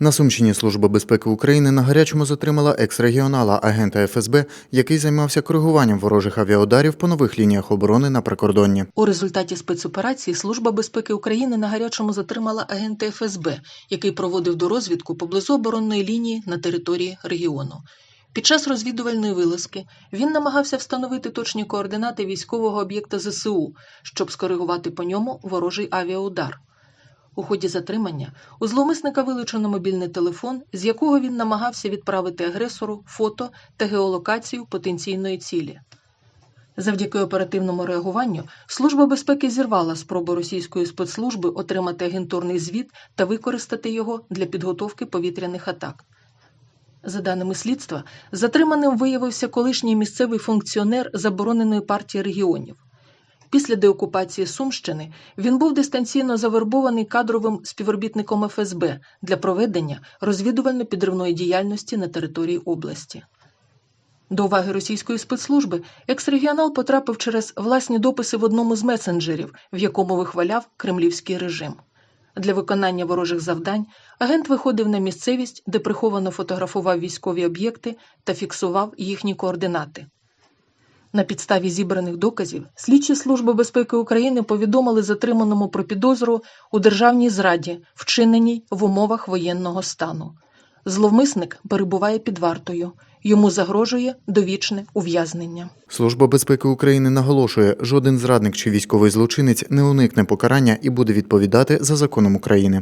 На Сумщині Служба безпеки України на гарячому затримала екс-регіонала агента ФСБ, який займався коригуванням ворожих авіаударів по нових лініях оборони на прикордонні. У результаті спецоперації Служба безпеки України на гарячому затримала агента ФСБ, який проводив дорозвідку поблизу оборонної лінії на території регіону. Під час розвідувальної вилазки він намагався встановити точні координати військового об'єкта ЗСУ, щоб скоригувати по ньому ворожий авіаудар. У ході затримання у зловмисника вилучено мобільний телефон, з якого він намагався відправити агресору фото та геолокацію потенційної цілі. Завдяки оперативному реагуванню Служба безпеки зірвала спробу російської спецслужби отримати агентурний звіт та використати його для підготовки повітряних атак. За даними слідства, затриманим виявився колишній місцевий функціонер забороненої партії регіонів. Після деокупації Сумщини він був дистанційно завербований кадровим співробітником ФСБ для проведення розвідувально-підривної діяльності на території області. До уваги російської спецслужби екс-регіонал потрапив через власні дописи в одному з месенджерів, в якому вихваляв кремлівський режим. Для виконання ворожих завдань агент виходив на місцевість, де приховано фотографував військові об'єкти та фіксував їхні координати. На підставі зібраних доказів слідчі Служби безпеки України повідомили затриманому про підозру у державній зраді, вчиненій в умовах воєнного стану. Зловмисник перебуває під вартою. Йому загрожує довічне ув'язнення. Служба безпеки України наголошує, жоден зрадник чи військовий злочинець не уникне покарання і буде відповідати за законом України.